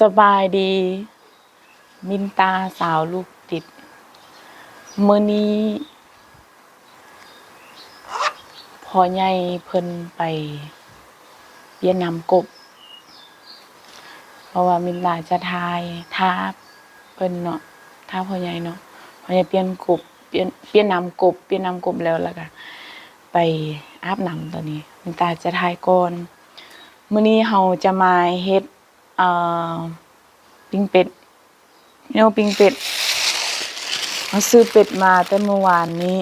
สบายดี มินตาสาวลูกติดมือนี้พอใหญ่เพิ่นไปเวียดนามกบ เพราะว่ามินตาจะทายท้าเพิ่นเนาะท้าพอใหญ่เนาะพอใหญ่เปลี่ยนกบเปลี่ยนเปลี่ยนนามกบเปลี่ยนนามกบแล้วแล้วก็ไปอาบน้ำตอนนี้มินตาจะทายก่อนมื้อนี้เฮาจะมาเฮ็ด เอ่อปิ้งเป็ดเนียวปิ้งเป็ดเราซื้อเป็ดมาแต่เมื่อวานนี้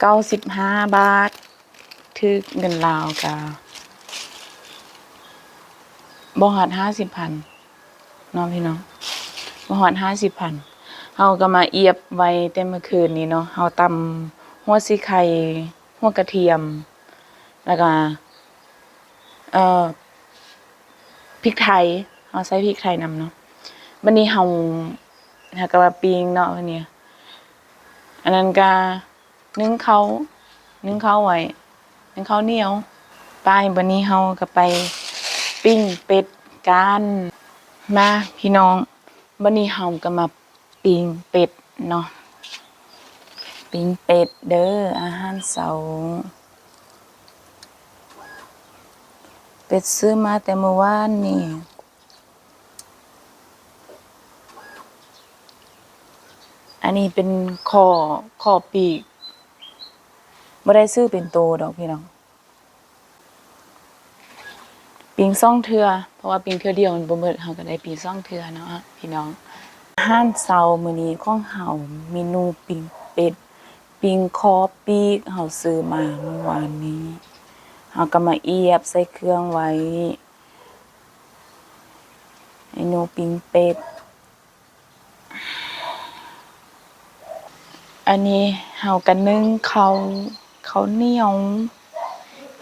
เก้าสิบห้าบาทถึกเงินลาวกะบ่หอดห้าสิบพันน้องพี่น้องบ่หอดห้าสิบพันเฮาก็มาเอียบไว้แต่เมื่อคืนนี้เนาะเฮาตำหัวสีไข่หัวกระเทียม แล้วก็เอ่อ พริกไทยเอาใส่พริกไทยนำเนาะวันนี้เฮาหากว่าปิ้งเนาะวันนี้อันนั้นก็นึ่งเขานึ่งเขาไว้นึ่งเขาเหนียวไปวันนี้เฮาก็ไปปิ้งเป็ดกันมาพี่น้องวันนี้เฮาก็มาปิ้งเป็ดเนาะปิ้งเป็ดเด้ออาหารเช้า เป็ดซื้อมาแต่เมื่อวานนี่อันนี้เป็นคอคอปีกไม่ได้ซื้อเป็นโตดอกพี่น้อง ปิงซ่องเทือ เพราะว่าปิงเทือเดียวมันบ่เบิดเฮาก็ได้ปิงซ่องเทือเนาะพี่น้องอาหารเช้ามื้อนี้ของเฮาเมนูปิงเป็ด ปิงคอปีกเฮาซื้อมาเมื่อวานนี้ เอาก็มาเอียบใส่เครื่องไว้เมนูปิ้งเป็ด อันนี้เฮากันนึ่งข้าวข้าวเหนียว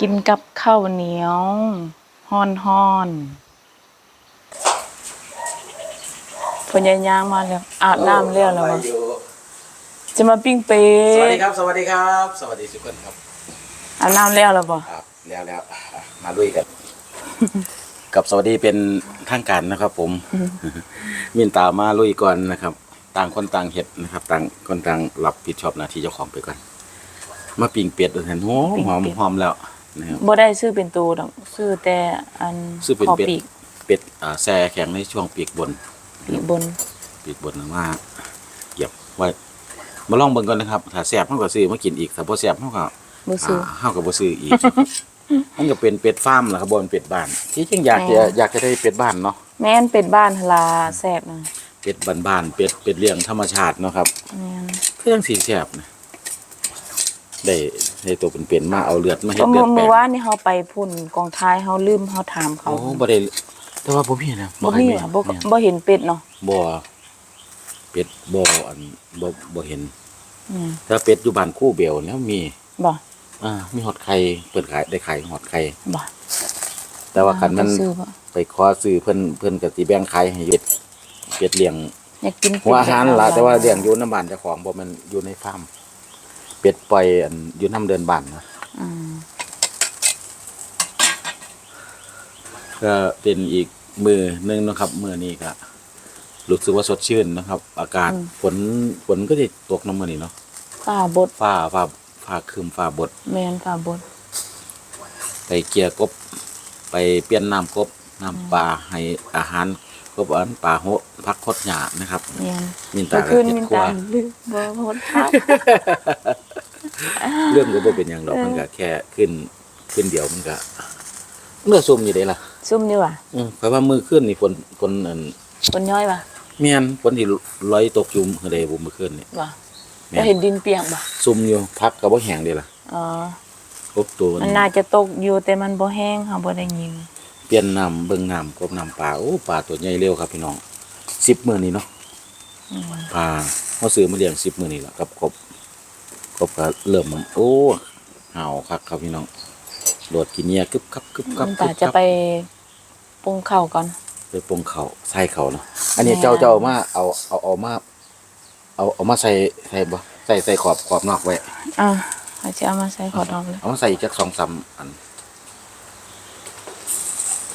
กินกับข้าวเหนียวฮ้อนฮ้อนๆพญายางมาแล้วอาบน้ำแล้วแล้วไปวะอยู่จะมาปิ้งเป็สวัสดีดครับ สวัสดีครับ สวัสดีทุกคนครับ อาบน้ำแล้วแล้วบ่ครับแล้วแล้วอะมาลุยกัน กับสวัสดีเป็นทางการนะครับ ผม มินตามาลุยก่อนนะครับ ต่างคนต่างเห็ดนะครับ ต่างคนต่างรับผิดชอบหน้าที่เจ้าของไปก่อนมาปิ้งเป็ดดูเห็นโอ้หอมหอมแล้วนะครับ บ่ได้ซื้อเป็นตัวดอกซื้อแต่อันซื้อเป็นคอเป็ด ปีกเป็ดอ่าแซ่แข็งในช่วงปีกบน ปีกบนปีกบนนะว่าเหยียบไว้มาลองเบิ่งก่อนนะครับ ถ้าแซ่บเฮาก็ซื้อมากินอีก ถ้าบ่แซ่บเฮาก็บ่ ซื้ออ่าเฮาก็บ่ซื้ออีก มันก็เป็นเป็ดฟาร์มล่ะครับบ่เป็นเป็ดบ้าน ที่จริงอยากจะแม่ อยากจะได้เป็ดบ้านเนาะ แม่นเป็ดบ้านหนลาแซ่บนะเป็ดบ้านๆเป็ดเป็ดเลี้ยงธรรมชาติเนาะครับ แม่นคือจังสีแซ่บนะได้ได้ตัวเป็นๆมาเอาเลือดมาเฮ็ก็ดเลืเมื่ออดแปลเมื่องวานนี่เฮาไปพุ่นกองท้ายเฮาลืมเฮาถามเขาโอ้บ่ได้แต่ว่าบ่มีนะบ่ให้มีว่ะบ่แม่นบ่เห็นเป็ดเนาะบ่เป็ดบ่อันบ่บ่เห็นอืมถ้าเป็ดอยู่บ้านคู่เบลแล้วมีบ่ อ่ามีฮอดไข่เปิดขายได้ขายฮอดไข่บ่แต่ว่าคันมันจะซื้อบ่ไปขอซื้อเพิ่นเพิ่นก็สิแบ่งขายให้เป็ดเป็ดเลี้ยงอยากกินเป็ดหัวอาหารล่ะแบบแต่ว่าเลี้ยงอยู่น้ำบ้านเจ้าของบ่แมันอยู่ในฟาร์มเป็ดปล่อยอันอยู่น้ำเดินบ้านนะอืมก็เป็นอีกมือหนึงเนาะครับมือนี้ก็รู้สึกว่าสดชื่นนะครับ อากาศฝนฝนก็จะตกน้ำมือนี้เนาะฟ้าบดฟ้าฟ้า ฟ้าครึมฟ้าบดแม่นฟ้าบดไปเกลี่ยกบ ไปเปลี่ยนน้ำกบน้ำปลาให้อาหารกบอันปลาโหพักคดหยานะครับแม่นมินบ่ตาก็ขึ้นเฮ็ดมินครัวตาลืมบ่หดทักเรื่องก็บ่เป็นหยังดอกเออมันก็แค่ขึ้นขึ้นเดียวมันก็เมื่อซุ่มอยู่ได้ล่ะซุ่มดีว่ะอืมเพราะว่ามือขึ้นนี่ฝนฝนอันคนย่อยว่ะเมียนฝนที่ลอยตกอยู่คือใดบ่มื้อคืนนี่ว่ะ แม่บ่นเห็นดินเปียกบ่ซุ่มอยู่พักก็บ่แห้งเด้ล่ะอ๋อกบตัวมันน่าจะตกอยู่แต่มันบ่แห้งเฮาบ่ได้ยิงเปลี่ยนน้ำเบิ่งน้ำกบน้ำปลาโอ้ปลาตัวใหญ่เร็วครับพี่น้อง10มื้อนี้เนาะอืมปลาเฮาซื้อมาเลี้ยง10มื้อนี้ล่ะกับกบกบก็เริ่มมันโอ้ห่าวคักครับพี่น้องโดดกินเหยียกึบกับกึบกับมินกึตาบจะกับไปปรุงข้าวก่อนไปปรุงเขาวใส่เขาวเนาะอันนี้แม่เจ้าเจ้าเอามาเอาเอาเอามา เอาเอามาใส่ใส่บ่ใส่ใส่ขอบขอบนอกไว้อะเขาจะเอามาใส่ขอดอกเลยเอามาใส่อีกจักสองสามอัน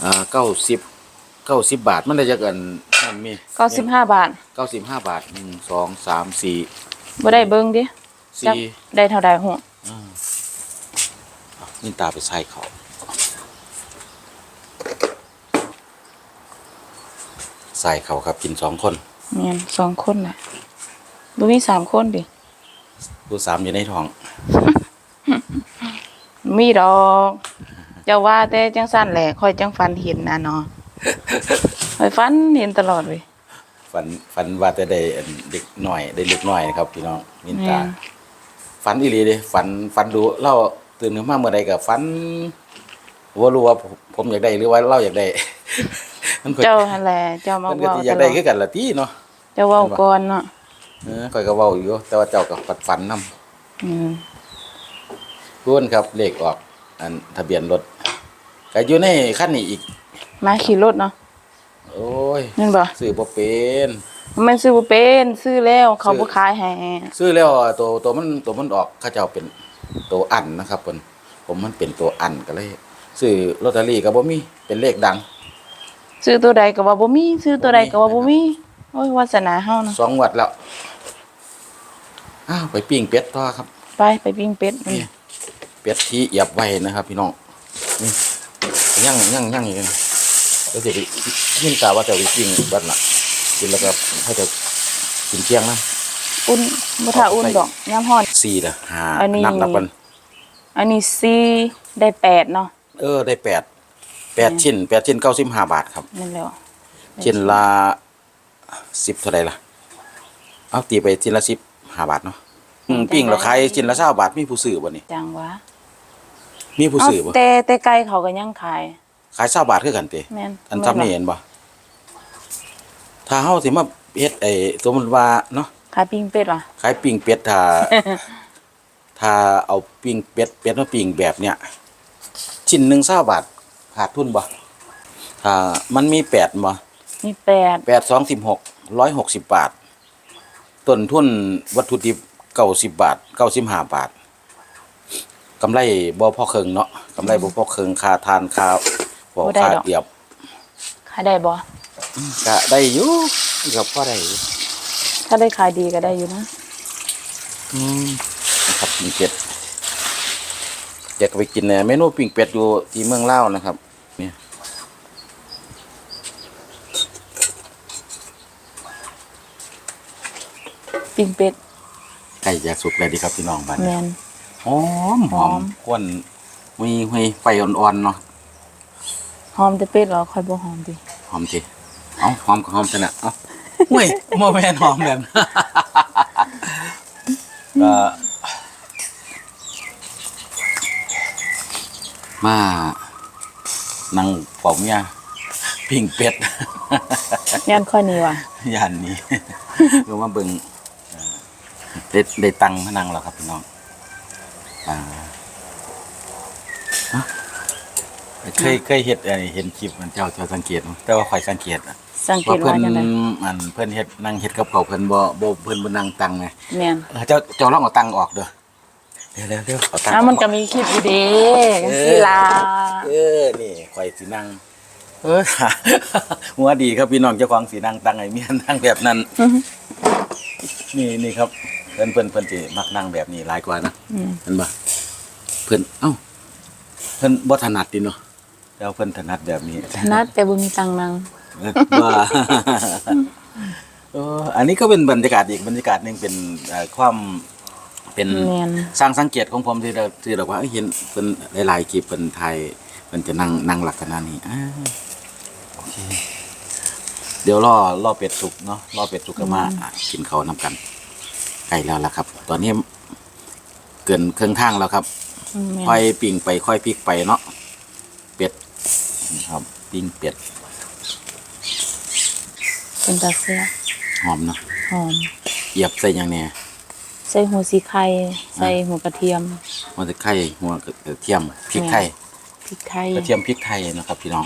อ่าเก้าสิบเเก้าสิบบาทมันได้จากกันมันมี95บาทเก้าสิบห้าบาทหนึ่งสองสามสี่บ่ได้เบิ่งดิจักสี่ได้เท่าใดฮู้มินตาไปใส่เขาใส่เขาครับกินสองคนแม่นสองคนน่ะ บ่มีสามคนดิผู้สามอยู่ในท้องมีดอกเจ้าว่าแต่จังซั่นแหละค่อยจังฝันเห็นนะเนาะค่อยฝันเห็นตลอดเว้ยฝันฝันว่าจะได้อันเด็กหน่อยได้เล็กหน่อยนะครับพี่น้องมินตาแม่นฝันอีหลีเด้ฝันฝันดูเล่าตื่นขึ้นมาเมื่อใดก็ฝันว่ารู้ว่าผมผมอยากได้หรือว่าเล่าอยากได้ มันก็เจ้าหั่นแหละเจ้ามามันก็เว้าสิอตยากลได้อดคือกันละที่เนาะเจ้าเว้าก่อนเนาะเออข่อยก็เว้าอยู่ แต่ว่าเจ้าก็ฝันฝันนำอืมพูนครับเลขออก อันทะเบียนรถก็อยู่ในคันนี้อีก มาขี่รถเนาะโอ้ยแม่นบ่ซื้อบ่เป็นมันซื้อบ่เป็นซื้อแล้วเขาซื้อบ่ขายให้ซื้อแล้วตัวตัวมันตัวมันออกเขาเจ้าเป็นตัวอันนะครับเพิ่นผมมันเป็นตัวอันก็เลยซื้อลอตเตอรี่ก็บ่มีเป็นเลขดัง ซื้อตัวใดก็ว่าบ่มีซื้อตัวใดก็ว่าบ่มีโอ้ยวาสนาเฮาเนาะสองงวัดแล้ว อ้าวไปปิ้งเป็ดต่อครับ ไปไปปิ้งเป็ดนี่เป็ดที่เหยียบไว้นะครับ พี่น้องนี่ย่างย่างย่างอย่างนี้แล้วจะไปยิ่งกาว่าจะไปปิ้งบัดละกินแล้วก็ให้จะกินเที่ยงนะอุ่นบ่ท่าอุ่นดอกยามร้อนสี่ละหาอันนี้นับนับกันอันนี้4ได้แปดเนาะเออได้แปดแปดชิ้นแปดชิ้นเก้าสิบห้าบาทครับนั่นแหล้วชิ้นละสิบเท่าไหร่ล่ะเอาตีไปชิ้นละสิบ ห้าบาทเนาะอืมปิ้งเราขายชิ้นละเศร้าบาทมีผู้ซื้อบ่นี่จังวะมีผู้เอาซื้อบ่แต่แต่ไก่เขาก็ยังขายขายเศร้าบาทคือกันเตแม่นอันซ้ำนี่เห็นบ่ถ้าเฮาสิมาเฮ็ดไอ้สมมุติว่าเนาะขายปิ้งเป็ดว่ะขายปิ้งเป็ดถ้า ถ้าเอาปิ้งเป็ดเป็ดมาปิ้งแบบเนี้ยชิ้นหนึง20บาทขาดทุนบ่ถ้ามันมี8บ่มีแปด8 2 16 160บาท ต้นทุนวัตถุดิบ90บาท95บาทกำไรบ่พอครึ่งเนาะกำไรบ่พอครึ่งค่าทานค่าพอค่าเตียบขายได้บ่ก็ได้อยู่กับพ่อได้อยู่ถ้าได้ขายดีก็ได้อยู่นะนะครับปิ้งเป็ดอยากไปกินเนี่ยเมนูปิ้งเป็ดอยู่ที่เมืองเล่าวนะครับ เนี่ย ปิ้งเป็ดไก่อยากสุกเลยดีครับพี่น้องบ้านแม่นหอมหอหอม มควนมีหุยไฟอ่อนๆเนาะหอมแต่เป็ดเหรอค่อยบ่หอมดิหอมทีเอาหอมก็หอมชนะเอาเว้ยโมแมนหอมแบบนั้นก็มานั่งเป่าเมียปิ้งเป็ด ย่านค่อยนี่ว่ะ ย่านนี้ ก็มาเบิ่งเอ่อ ได้ได้ตังค์มานั่งแล้วครับพี่น้องอ่าฮะเคยเคยเฮ็ดอะไรเห็นคลิปมันเจ้าเจ้าสังเกตมั้ยแต่ว่าข่อยสังเกตอะสังเกว่าตเพิ่ว่านจังได๋อันเพิ่นเฮ็ดนั่งเฮ็ดกับเขาวเพิ่นบ่บ่เพิ่นบ่นั่งตังไงแม่นเออเจ้าเจ้าลองเอาตังค์ออกเด้อเร็วเร็วเร็วเอาตังค์อ้าวมันอก็อกมีคลิปอยู่เด้จังซี่ล่ะเออ นี่ข่อยสินั่ง เออ หัวดีครับพี่น้องเจ้าของสินั่งตังไอ้เมียนั่งแบบนั้น นี่นี่ครับเพิ่นเพิ่นเพิ่นสิมักนั่งแบบนี้หลายกว่านะอืม เห็นบ่เพิ่นเอ้าเพิ่นบ่ถนัดดิเนาะแต่ว่าเพิ่นถนัดแบบนี้ นัดแต่บ่มีตังค์นั่งว่า เอออันนี้ก็เป็นบรรยากาศอีกบรรยากาศหนึงเป็นเอ่อความเป็นแม่นสร้างสังเกตของผมที่เราที่เราว่าเอ้ยเห็นเพิ่นหลายๆคลิปเพิ่นไทยเพิ่นจะนั่งนั่งลักษณะนี้อ่าโอเคเดี๋ยวรอรอเป็ดสุกเนาะรอเป็ดสุกก็มาอะกินเขาวนำกัน ใกล้แล้วล่ะครับ ตอนนี้เกินเครื่องทางแล้วครับอืมแม่นค่อยปิ้งไปค่อยพลิกไปเนาะเป็ดนี่ครับปิ้งเป็ดเป็นตาเสียหอมเนาะหอมเหยียบใส่หยังเนี่ยใส่หัวสีไข่ใส่หัวกระเทียม หัวตะไคร้หัวกระเทียมพริกไทยพริกไทยกระเทียมพริกไทยนะครับ พี่น้อง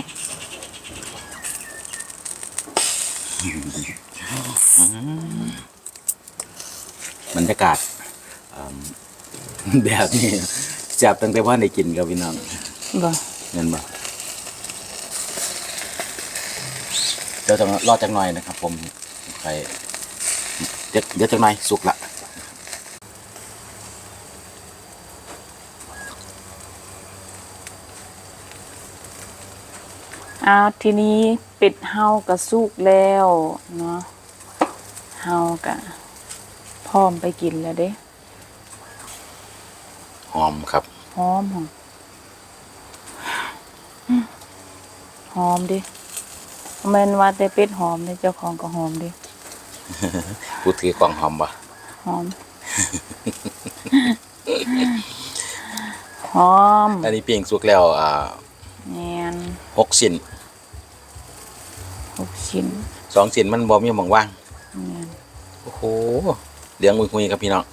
บรรยากาศอืมแบบนี้จับตั้งแต่ว่าได้กินกับพี่น้องบ่เงินบ่เดี๋ยวจะรอจังหน่อยนะครับ ผมไปเดี๋ยวเดี๋ยวจังหน่อยสุกละอ้าวทีนี้เป็ดเฮาก็สุกแล้วเนาะเฮาก็พ ร้อมไปกินแล้วเด้หอมครับ หอมหอมอืมหอมดิแม่นว่าแต่เป็ดหอมเนี่ยเจ้าของก็หอมดิผู้ถือกล่องหอมปะหอม หอมอันนี้เพียงสุกแล้วอ่าแมนหกชิ้นหกชิ้นสองชิ้นมันบ่มีหมองว่างแมน โอ้โห เรื่องหุยๆครับพี่น้อง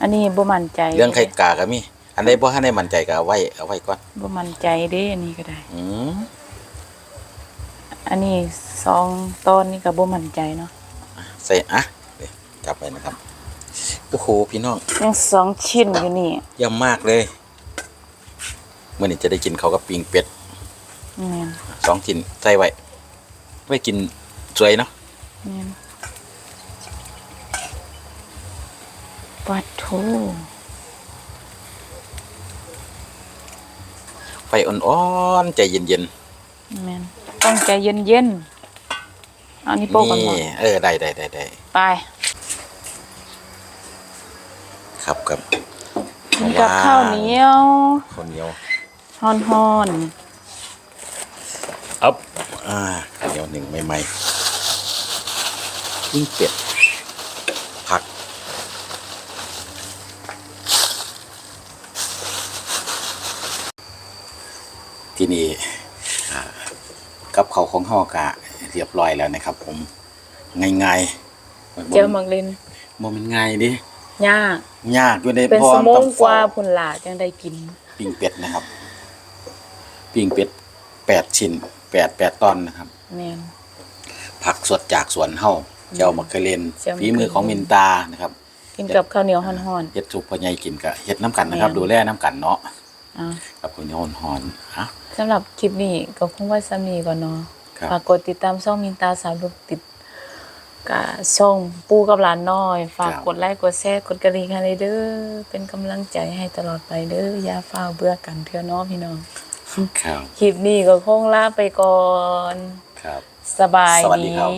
อันนี้บ่มั่นใจเรื่องไข่กาก็มีอันใดบ่ทันได้มั่นใจก็เอาไว้เอาไว้ก่อนบ่มั่นใจเด้อันนี้ก็ได้ อืมอันนี้สองตอนนี้ก็บ่มั่นใจเนาะใส่อะเดี๋ยวจับไปนะครับโอ้โหพี่น้องยังสองชิ้นอยู่นี่เยี่ยมมากเลยเมื่อนี้จะได้กินเขาวกับปิงเป็ดแมนสองชิ้นใส่ไว้ไว้กินสวยเนาะ แมน ปัดโถไฟอ่อนๆใจเย็นแมนต้องใจเย็นๆเอันนี้ๆโปะกันหมดนี่เออได้ได้ได้ได้ไปครับครับกินกับข้าวเหนียวข้าวเหนียวฮ้อนอัพอ่าข้าวเหนียวหนึ่งใหม่ๆปิ้งเป็ดผัก ที่นี่อ่า กับเขาวของห่อกะเรียบร้อยแล้วนะครับ ผมง่ายๆๆเจียวมักเล่นบ่มันง่ายดิยากยากอยู่ในเป็นพราะสว่มต้งอกว่าเฝ้พุ่นหลาจังได้กิน ปิ้งเป็ดนะครับ ปิ้งเป็ดแปดชิ้นแปดแปดตอนนะครับ แม่น ผักสดจากสวนเฮาเจ้ามะเขือเล่นเจ้ามะเขือฝีมือของมินตานะครับกินกับข้าวเหนียวฮ้อน เฮ็ดสุกพ่อใหญ่กินกะเฮ็ดน้ำกันนะครับ แม่น ดูแลน้ำกันเนาะ ๆอ่ากับข้าวเหนียวหอนๆฮะ สำหรับคลิปนี้ก็คงไว่าซ้ำนี้ก่อนเนาะครับ ฝากกดติดตามช่องมินตาสาวลูกติดกับช่องปูกับหลานน้อย ฝากกดไลค์กดแชร์กดกระดิ่งให้เด้อเป็นกำลังใจให้ตลอดไปเด้ออย่าฟ้าวเบื่อกันเถอะเนาะพี่น้องครับ คลิปนี้ก็คงลาไปก่อนครับ สบายสวัสดีดีครับ